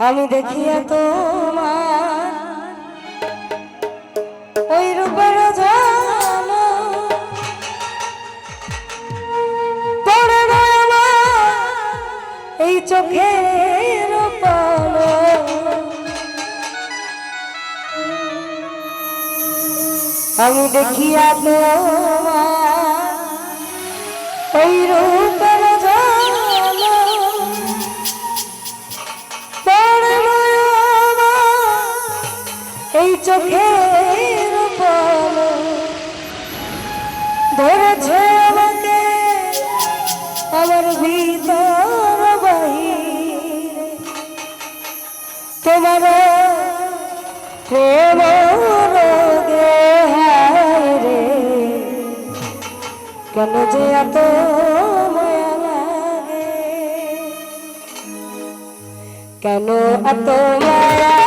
আমি দেখিয়া তোমার ওই রূপের এই চোখের আমি দেখিয়া তোমার ওই রূপের চোখের ধরেছে আমাকে আমার ভিতর তোমার প্রেম কেন যে এত কেন এত মায়া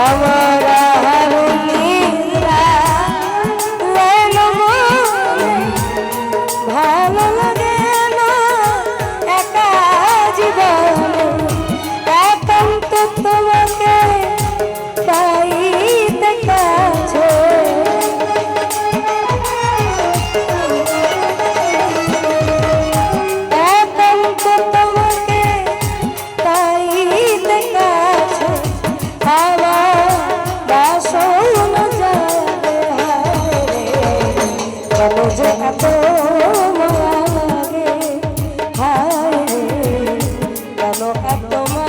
আমার কেন এত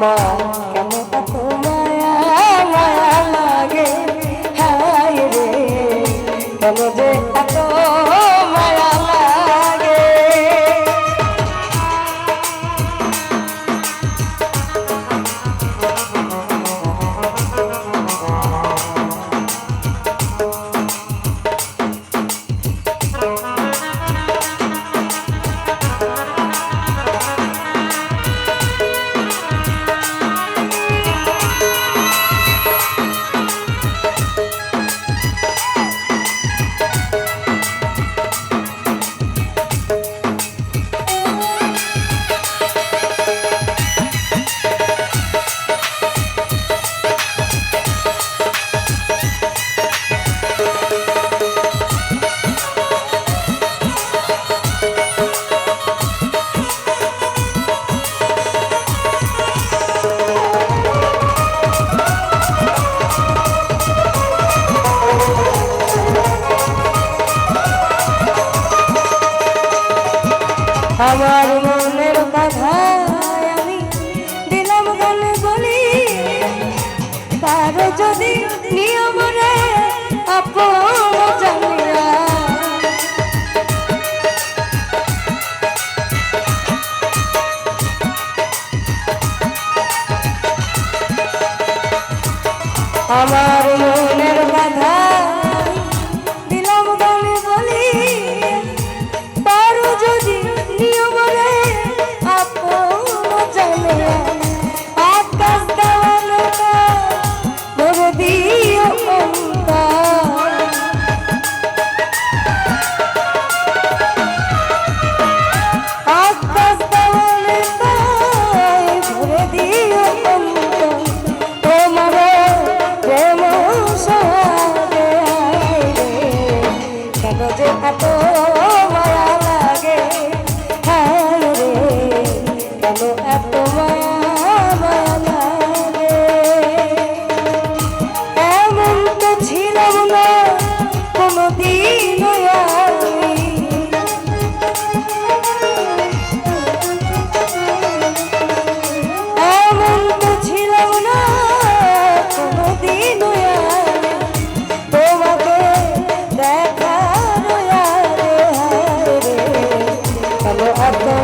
আমার